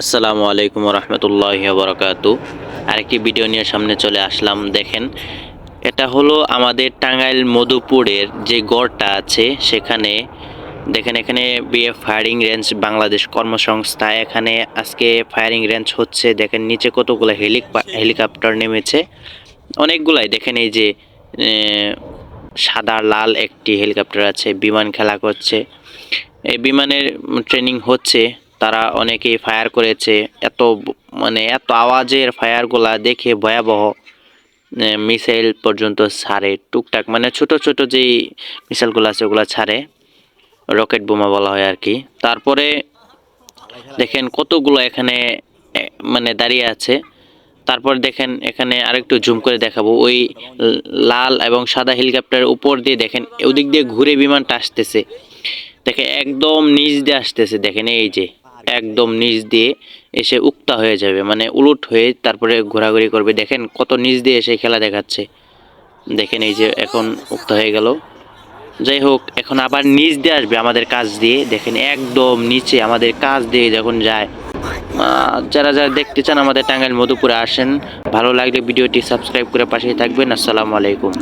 আসসালামু আলাইকুম রহমতুল্লাহ বরকাত আরেকটি ভিডিও নিয়ে সামনে চলে আসলাম, দেখেন। এটা হলো আমাদের টাঙ্গাইল মধুপুরের যে গড়টা আছে, সেখানে দেখেন এখানে বিএফ ফায়ারিং রেঞ্জ বাংলাদেশ কর্মসংস্থা, এখানে আজকে ফায়ারিং রেঞ্জ হচ্ছে, দেখেন নিচে কতগুলো হেলিক, হেলিকপ্টার নেমেছে। অনেকগুলাই, দেখেন এই যে সাদা, লাল একটি হেলিকপ্টার আছে, বিমান খেলা করছে। এই বিমানের ট্রেনিং হচ্ছে তারা অনেকেই ফায়ার করেছে। এত মানে এত আওয়াজের ফায়ারগুলা দেখে ভয়াবহ মিসাইল পর্যন্ত ছাড়ে। টুকটাক মানে ছোট ছোট যেই মিসাইলগুলো আছে ওগুলো ছাড়ে। রকেট বোমা বলা হয় আর কি। তারপরে দেখেন কতগুলো এখানে মানে দাঁড়িয়ে আছে। তারপর দেখেন এখানে আরেকটু জুম করে দেখাবো। ওই লাল এবং সাদা হেলিকপ্টারের উপর দিয়ে দেখেন, ওদিক দিয়ে ঘুরে বিমানটা আসতেছে। দেখে একদম নিচ দিয়ে আসতেছে। দেখেন এই যে একদম নিচ দিয়ে এসে উক্তা হয়ে যাবে মানে উলট হয়ে তারপরে ঘোরাঘুরি করবে। দেখেন কত নিচ দিয়ে এসে খেলা দেখাচ্ছে। দেখেন এই যে এখন উক্তা হয়ে গেল। যাই হোক, এখন আবার নিচ দিয়ে আসবে আমাদের কাজ দিয়ে। দেখেন একদম নিচে আমাদের কাজ দিয়ে যখন যায়। যারা যারা দেখতে চান আমাদের টাঙ্গাইল মধুপুরে আসেন, ভালো লাগলে ভিডিওটি সাবস্ক্রাইব করে পাশেই থাকবেন। আসসালামু আলাইকুম।